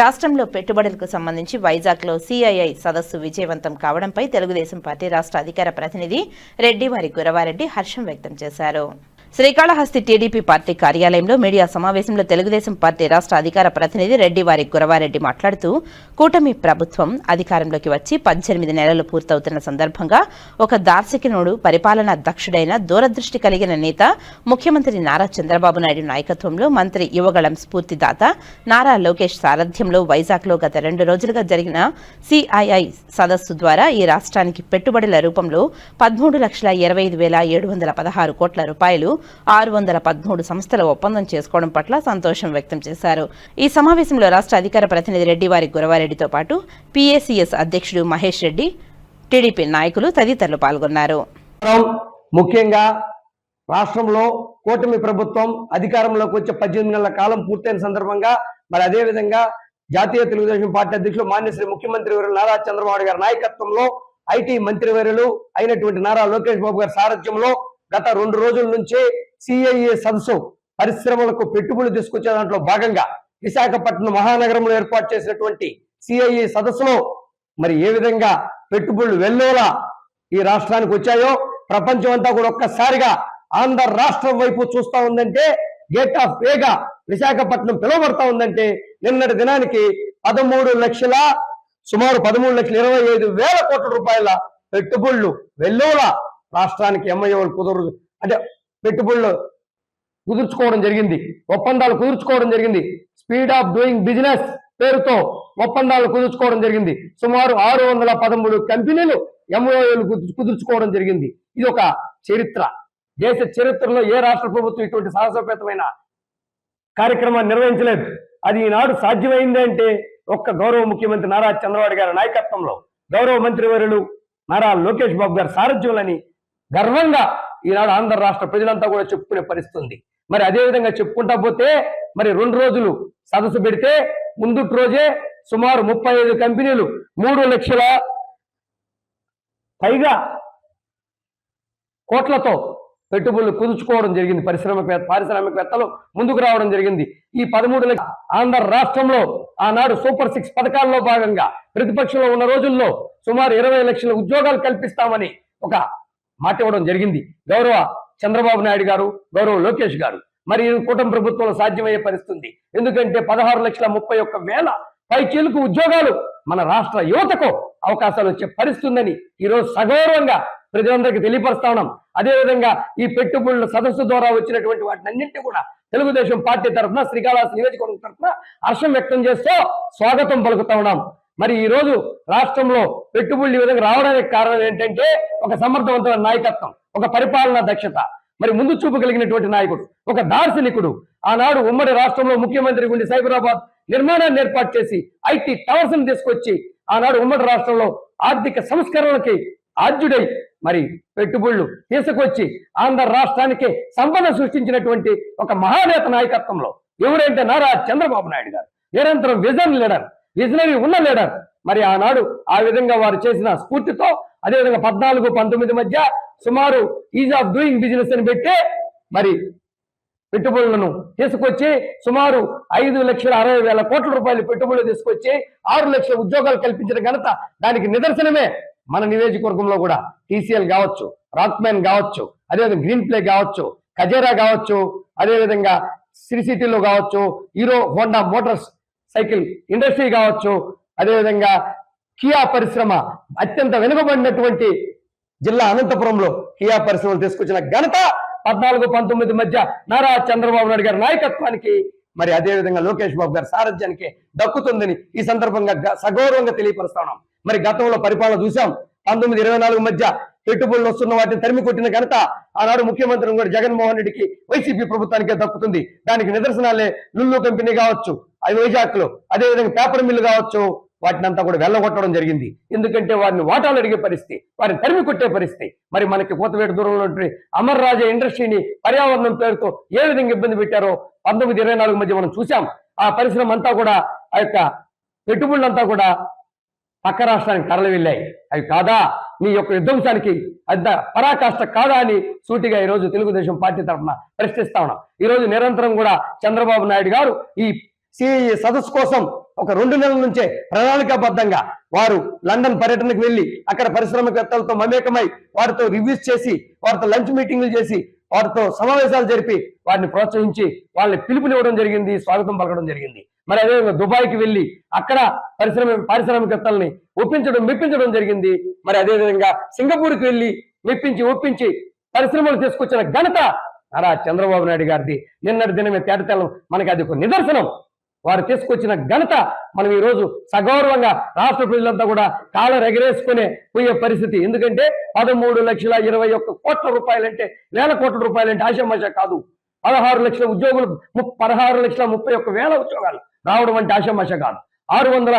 రాష్ట్రంలో పెట్టుబడులకు సంబంధించి వైజాగ్లో సిఐఐ సదస్సు విజయవంతం కావడంపై తెలుగుదేశం పార్టీ రాష్ట్ర అధికార ప్రతినిధి రెడ్డివారి గురవారెడ్డి హర్షం వ్యక్తం చేశారు. శ్రీకాళహస్తి టీడీపీ పార్టీ కార్యాలయంలో మీడియా సమావేశంలో తెలుగుదేశం పార్టీ రాష్ట్ర అధికార ప్రతినిధి రెడ్డివారి గురవారెడ్డి మాట్లాడుతూ కూటమి ప్రభుత్వం అధికారంలోకి వచ్చి పద్దెనిమిది నెలలు పూర్తవుతున్న సందర్భంగా ఒక దార్శకినుడు పరిపాలనా దక్షుడైన దూరదృష్టి కలిగిన నేత ముఖ్యమంత్రి నారా చంద్రబాబు నాయుడు నాయకత్వంలో మంత్రి యువగళం స్ఫూర్తిదాత నారా లోకేష్ సారథ్యంలో వైజాగ్లో గత రెండు రోజులుగా జరిగిన సిఐఐ సదస్సు ద్వారా ఈ రాష్ట్రానికి పెట్టుబడుల రూపంలో పదమూడు లక్షల ఇరవై ఐదు వేల ఏడు వందల పదహారు కోట్ల రూపాయలు ఆరు వందల పదమూడు సంస్థల ఒప్పందం చేసుకోవడం పట్ల సంతోషం వ్యక్తం చేశారు. ఈ సమావేశంలో రాష్ట్ర అధికార ప్రతినిధి రెడ్డి వారి గురవారెడ్డితో పాటు పీఏసీఎస్ అధ్యక్షుడు మహేష్ రెడ్డి టీడీపీ నాయకులు తదితరులు పాల్గొన్నారు. ముఖ్యంగా రాష్ట్రంలో కూటమి ప్రభుత్వం అధికారంలోకి వచ్చే పద్దెనిమిది నెలల కాలం పూర్తయిన సందర్భంగా మరి అదే విధంగా జాతీయ తెలుగుదేశం పార్టీ అధ్యక్షులు మాన్యశ్రీ ముఖ్యమంత్రి వర్యులు నారా చంద్రబాబు గారి నాయకత్వంలో ఐటీ మంత్రివర్యులు అయినటువంటి నారా లోకేష్ బాబు గారి సారథ్యంలో గత రెండు రోజుల నుంచే సిఐఏ సదస్సు పరిశ్రమలకు పెట్టుబడులు తీసుకొచ్చే దాంట్లో భాగంగా విశాఖపట్నం మహానగరంలో ఏర్పాటు చేసినటువంటి సిఐఏ సదస్సులో మరి ఏ విధంగా పెట్టుబడులు వెళ్ళేలా ఈ రాష్ట్రానికి వచ్చాయో ప్రపంచం అంతా కూడా ఒక్కసారిగా ఆంధ్ర రాష్ట్రం వైపు చూస్తా ఉందంటే గేట్ ఆఫ్ వేగా విశాఖపట్నం పిలువబడతా ఉందంటే నిన్నటి దినానికి పదమూడు లక్షల సుమారు పదమూడు లక్షల ఇరవై ఐదు వేల కోట్ల రూపాయల పెట్టుబడులు వెల్లోలా రాష్ట్రానికి ఎంఐఓలు కుదరదు అంటే పెట్టుబడులు కుదుర్చుకోవడం జరిగింది. ఒప్పందాలు కుదుర్చుకోవడం జరిగింది. స్పీడ్ ఆఫ్ డూయింగ్ బిజినెస్ పేరుతో ఒప్పందాలు కుదుర్చుకోవడం జరిగింది. సుమారు ఆరు వందల పదమూడు కంపెనీలు ఎంఓఏలు కుదుర్చుకోవడం జరిగింది. ఇది ఒక చరిత్ర. దేశ చరిత్రలో ఏ రాష్ట్ర ప్రభుత్వం ఇటువంటి సాహసోపేతమైన కార్యక్రమాన్ని నిర్వహించలేదు? అది ఈనాడు సాధ్యమైంది అంటే ఒక్క గౌరవ ముఖ్యమంత్రి నారా చంద్రబాబు గారి నాయకత్వంలో గౌరవ మంత్రివర్యులు నారా లోకేష్ బాబు గారి సారథ్యంలోని గర్వంగా ఈనాడు ఆంధ్ర రాష్ట్ర ప్రజలంతా కూడా చెప్పుకునే పరిస్థితి ఉంది మరి అదే విధంగా చెప్పుకుంటా పోతే మరి రెండు రోజులు సదస్సు పెడితే ముందుటి రోజే సుమారు ముప్పై ఐదు కంపెనీలు మూడు లక్షల పైగా కోట్లతో పెట్టుబడులు కుదుర్చుకోవడం జరిగింది. పరిశ్రమ పారిశ్రామికవేత్తలు ముందుకు రావడం జరిగింది. ఈ పదమూడు లక్ష ఆంధ్ర రాష్ట్రంలో ఆనాడు సూపర్ సిక్స్ పథకాల్లో భాగంగా ప్రతిపక్షంలో ఉన్న రోజుల్లో సుమారు ఇరవై లక్షల ఉద్యోగాలు కల్పిస్తామని ఒక మాట ఇవ్వడం జరిగింది. గౌరవ చంద్రబాబు నాయుడు గారు గౌరవ లోకేష్ గారు. మరి ఈ కూటమి ప్రభుత్వంలో సాధ్యమయ్యే పరిస్థితుంది. ఎందుకంటే పదహారు లక్షల ముప్పై ఒక్క వేల పైచీలకు ఉద్యోగాలు మన రాష్ట్ర యువతకు అవకాశాలు వచ్చే పరిస్థితుందని ఈరోజు సగౌరవంగా ప్రజలందరికీ తెలియపరుస్తా ఉన్నాం. అదేవిధంగా ఈ పెట్టుబడుల సదస్సు ద్వారా వచ్చినటువంటి వాటిని అన్నింటినీ కూడా తెలుగుదేశం పార్టీ తరఫున శ్రీకాళహస్తి నియోజకవర్గం తరఫున హర్షం వ్యక్తం చేస్తూ స్వాగతం పలుకుతా ఉన్నాం. మరి ఈ రోజు రాష్ట్రంలో పెట్టుబడులు ఈ విధంగా రావడానికి కారణం ఏంటంటే ఒక సమర్థవంతమైన నాయకత్వం ఒక పరిపాలనా దక్షత మరి ముందు చూపు కలిగినటువంటి నాయకుడు ఒక దార్శనికుడు. ఆనాడు ఉమ్మడి రాష్ట్రంలో ముఖ్యమంత్రి గుండి సైబరాబాద్ నిర్మాణాన్ని ఏర్పాటు చేసి ఐటీ టవర్స్ని తీసుకొచ్చి ఆనాడు ఉమ్మడి రాష్ట్రంలో ఆర్థిక సంస్కరణలకి ఆద్యుడై మరి పెట్టుబడులు తీసుకొచ్చి ఆంధ్ర రాష్ట్రానికి సంపద సృష్టించినటువంటి ఒక మహానేత నాయకత్వంలో ఎవరంటే నారా చంద్రబాబు నాయుడు గారు. నిరంతరం విజన్ లీడర్ విజనరీ ఉన్న లీడర్ మరి ఆనాడు ఆ విధంగా వారు చేసిన స్ఫూర్తితో అదేవిధంగా పద్నాలుగు పంతొమ్మిది మధ్య సుమారు ఈజ్ ఆఫ్ డూయింగ్ బిజినెస్ అని పెట్టి మరి పెట్టుబడులను తీసుకొచ్చి సుమారు ఐదు లక్షల అరవై వేల కోట్ల రూపాయలు పెట్టుబడులు తీసుకొచ్చి ఆరు లక్షల ఉద్యోగాలు కల్పించిన ఘనత దానికి నిదర్శనమే మన నియోజకవర్గంలో కూడా. టీసీఎల్ కావచ్చు రాక్మెన్ కావచ్చు అదేవిధంగా గ్రీన్ ప్లే కావచ్చు కజేరా కావచ్చు అదేవిధంగా సిరిసిటీలో కావచ్చు Hero Honda motors cycle industry కావచ్చు అదేవిధంగా కియా పరిశ్రమ అత్యంత వెనుకబడినటువంటి జిల్లా అనంతపురంలో కియా పరిశ్రమలు తీసుకొచ్చిన ఘనత పద్నాలుగు పంతొమ్మిది మధ్య నారా చంద్రబాబు నాయుడు గారి నాయకత్వానికి మరి అదే విధంగా లోకేష్ బాబు గారి సారథ్యానికి దక్కుతుందని ఈ సందర్భంగా గ- సగౌరవంగా తెలియపరుస్తున్నాం మరి గతంలో పరిపాలన చూసాం పంతొమ్మిది ఇరవై నాలుగు మధ్య పెట్టుబడులు వస్తున్న వాటిని తరిమి కొట్టిన ఘనత ఆనాడు ముఖ్యమంత్రి కూడా జగన్మోహన్ రెడ్డికి వైసీపీ ప్రభుత్వానికే దక్కుతుంది. దానికి నిదర్శనాలే లుల్లు కంపెనీ కావచ్చు అది వైజాగ్లో అదేవిధంగా పేపర్ మిల్లు కావచ్చు వాటిని అంతా కూడా వెళ్ళగొట్టడం జరిగింది. ఎందుకంటే వారిని వాటాలు అడిగే పరిస్థితి వారిని తరిమి కొట్టే పరిస్థితి. మరి మనకి కోతవేట దూరంలో అమర్ రాజా ఇండస్ట్రీని పర్యావరణం పేరుతో ఏ విధంగా ఇబ్బంది పెట్టారో పంతొమ్మిది ఇరవై నాలుగు మధ్య మనం చూసాం ఆ పరిశ్రమ అంతా కూడా ఆ యొక్క పెట్టుబడులంతా కూడా పక్క రాష్ట్రానికి తరలి వెళ్ళాయి అవి కాదా? మీ యొక్క విధ్వంసానికి అద్ద పరాకాష్ట కాదా అని సూటిగా ఈ రోజు తెలుగుదేశం పార్టీ తరఫున ప్రశ్నిస్తా ఉన్నాం. ఈ రోజు నిరంతరం కూడా చంద్రబాబు నాయుడు గారు ఈ సిఐ సదస్సు కోసం ఒక రెండు నెలల నుంచే ప్రణాళికాబద్ధంగా వారు లండన్ పర్యటనకు వెళ్ళి అక్కడ పరిశ్రమవేత్తలతో మమేకమై వారితో రివ్యూస్ చేసి వారితో లంచ్ మీటింగ్లు చేసి వారితో సమావేశాలు జరిపి వారిని ప్రోత్సహించి వాళ్ళని పిలుపునివ్వడం జరిగింది స్వాగతం పలకడం జరిగింది. మరి అదేవిధంగా దుబాయ్కి వెళ్ళి అక్కడ పరిశ్రమ పారిశ్రామికవేత్తల్ని ఒప్పించడం మెప్పించడం జరిగింది. మరి అదేవిధంగా సింగపూర్కి వెళ్ళి మెప్పించి ఒప్పించి పరిశ్రమలు తీసుకొచ్చిన ఘనత నారా చంద్రబాబు నాయుడు గారిది. నిన్నటి దినమే తేటతెల్లం. మనకి అది ఒక నిదర్శనం. వారు తీసుకొచ్చిన ఘనత మనం ఈ రోజు సగౌరవంగా రాష్ట్ర ప్రజలంతా కూడా కాలర్ ఎగరేసుకునే పోయే పరిస్థితి. ఎందుకంటే పదమూడు లక్షల ఇరవై ఒక్క కోట్ల రూపాయలంటే వేల కోట్ల రూపాయలంటే ఆశామాష కాదు. పదహారు లక్షల ఉద్యోగులు పదహారు లక్షల ముప్పై ఒక్క వేల ఉద్యోగాలు రావడం అంటే ఆశామాష కాదు. ఆరు వందల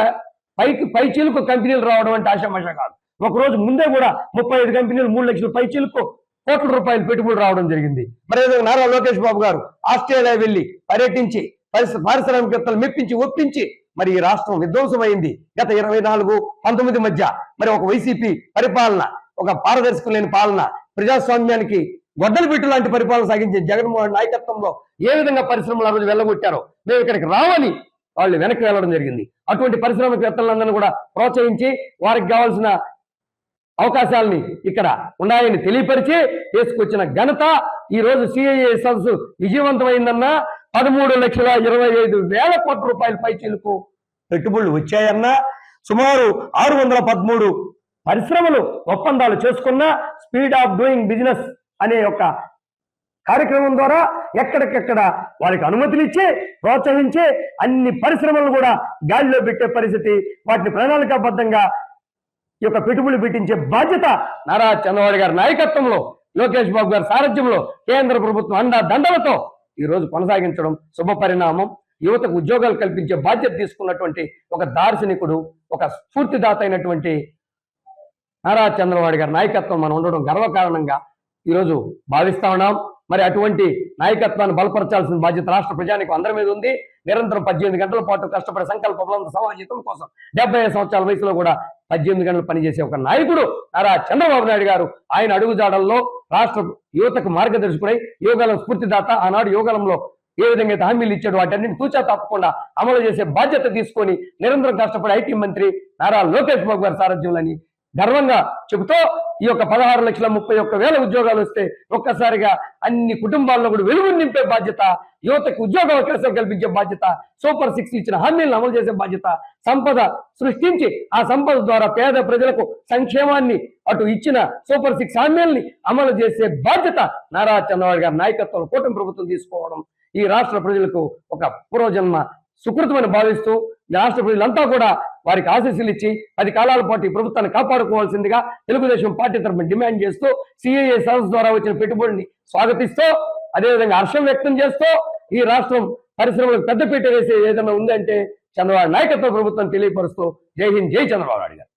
పైకి పై చిలుకు కంపెనీలు రావడం అంటే ఆశామాష కాదు. ఒక రోజు ముందే కూడా ముప్పై ఐదు కంపెనీలు మూడు లక్షల పై చిలుకు కోట్ల రూపాయలు పెట్టుబడులు రావడం జరిగింది. మరి నారా లోకేష్ బాబు గారు ఆస్ట్రేలియా వెళ్ళి పర్యటించి పారిశ్రామికవేత్తలు మెప్పించి ఒప్పించి మరి ఈ రాష్ట్రం విధ్వంసమైంది. గత ఇరవై నాలుగు పంతొమ్మిది మధ్య మరి ఒక వైసీపీ పరిపాలన ఒక పారదర్శకం లేని పాలన ప్రజాస్వామ్యానికి గొడ్డలు పెట్టు లాంటి పరిపాలన సాగించే జగన్మోహన్ నాయకత్వంలో ఏ విధంగా పరిశ్రమలు ఆ రోజు వెళ్ళగొట్టారో మేము ఇక్కడికి రావని వాళ్ళు వెనక్కి వెళ్ళడం జరిగింది. అటువంటి పారిశ్రామికవేత్తలందరినీ కూడా ప్రోత్సహించి వారికి కావాల్సిన అవకాశాలని ఇక్కడ ఉన్నాయని తెలియపరిచి తీసుకొచ్చిన ఘనత ఈ రోజు సిఐఏ సదస్సు విజయవంతమైందన్నా పదమూడు లక్షల ఇరవై ఐదు వేల కోట్ల రూపాయల పైచీలకు పెట్టుబడులు వచ్చాయన్నా సుమారు ఆరు వందల పదమూడు పరిశ్రమలు ఒప్పందాలు చేసుకున్న స్పీడ్ ఆఫ్ డూయింగ్ బిజినెస్ అనే యొక్క కార్యక్రమం ద్వారా ఎక్కడికెక్కడ వారికి అనుమతులు ఇచ్చి ప్రోత్సహించి అన్ని పరిశ్రమలను కూడా గాలిలో పెట్టే పరిస్థితి వాటిని ప్రణాళికాబద్ధంగా ఈ యొక్క పెట్టుబడులు పెట్టించే బాధ్యత నారా చంద్రబాబు గారి నాయకత్వంలో లోకేష్ బాబు గారి సారథ్యంలో కేంద్ర ప్రభుత్వం అండా దండలతో ఈ రోజు కొనసాగించడం శుభ పరిణామం. యువతకు ఉద్యోగాలు కల్పించే బాధ్యత తీసుకున్నటువంటి ఒక దార్శనికుడు ఒక స్ఫూర్తిదాత అయినటువంటి నారా చంద్రబాబు గారి నాయకత్వం మనం ఉండడం గర్వకారణంగా ఈరోజు భావిస్తా ఉన్నాం. మరి అటువంటి నాయకత్వాన్ని బలపరచాల్సిన బాధ్యత రాష్ట్ర ప్రజానికి అందరి మీద ఉంది. నిరంతరం పద్దెనిమిది గంటల పాటు కష్టపడే సంకల్ప బలం సమాజితం కోసం డెబ్బై ఐదు సంవత్సరాల వయసులో కూడా పద్దెనిమిది గంటలు పనిచేసే ఒక నాయకుడు నారా చంద్రబాబు నాయుడు గారు. ఆయన అడుగుజాడల్లో రాష్ట్ర యువతకు మార్గదర్శకుడై యోగాల స్ఫూర్తిదాత ఆనాడు యోగాలంలో ఏ విధంగా అయితే హామీలు ఇచ్చాడు వాటన్నింటిని తూచా తప్పకుండా అమలు చేసే బాధ్యత తీసుకొని నిరంతరం కష్టపడే ఐటీ మంత్రి నారా లోకేష్ బాబు గారి సారథ్యంలోని గర్వంగా చెబుతూ ఈ యొక్క పదహారు లక్షల ముప్పై ఒక్క వేల ఉద్యోగాలు వస్తే ఒక్కసారిగా అన్ని కుటుంబాల్లో కూడా వెలుగు నింపే బాధ్యత యువతకు ఉద్యోగ అవకాశాలు కల్పించే బాధ్యత సూపర్ సిక్స్ ఇచ్చిన హామీలను అమలు చేసే బాధ్యత సంపద సృష్టించి ఆ సంపద ద్వారా పేద ప్రజలకు సంక్షేమాన్ని అటు ఇచ్చిన సూపర్ సిక్స్ హామీల్ని అమలు చేసే బాధ్యత నారా చంద్రబాబు గారి నాయకత్వం కూటమి ప్రభుత్వం తీసుకోవడం ఈ రాష్ట్ర ప్రజలకు ఒక పూర్వజన్మ సుకృతమని భావిస్తూ ఈ రాష్ట్ర ప్రజలంతా కూడా వారికి ఆశీస్సులు ఇచ్చి పది కాలాల పాటు ఈ ప్రభుత్వాన్ని కాపాడుకోవాల్సిందిగా తెలుగుదేశం పార్టీ తరఫున డిమాండ్ చేస్తూ సిఐఏ సదస్సు ద్వారా వచ్చిన పెట్టుబడిని స్వాగతిస్తూ అదేవిధంగా హర్షం వ్యక్తం చేస్తూ ఈ రాష్ట్రం పరిశ్రమలకు పెద్దపీట వేసే ఏదైనా ఉందంటే చంద్రబాబు నాయకత్వ ప్రభుత్వం తెలియపరుస్తూ జై హింద్ జై చంద్రబాబు నాయుడు గారు.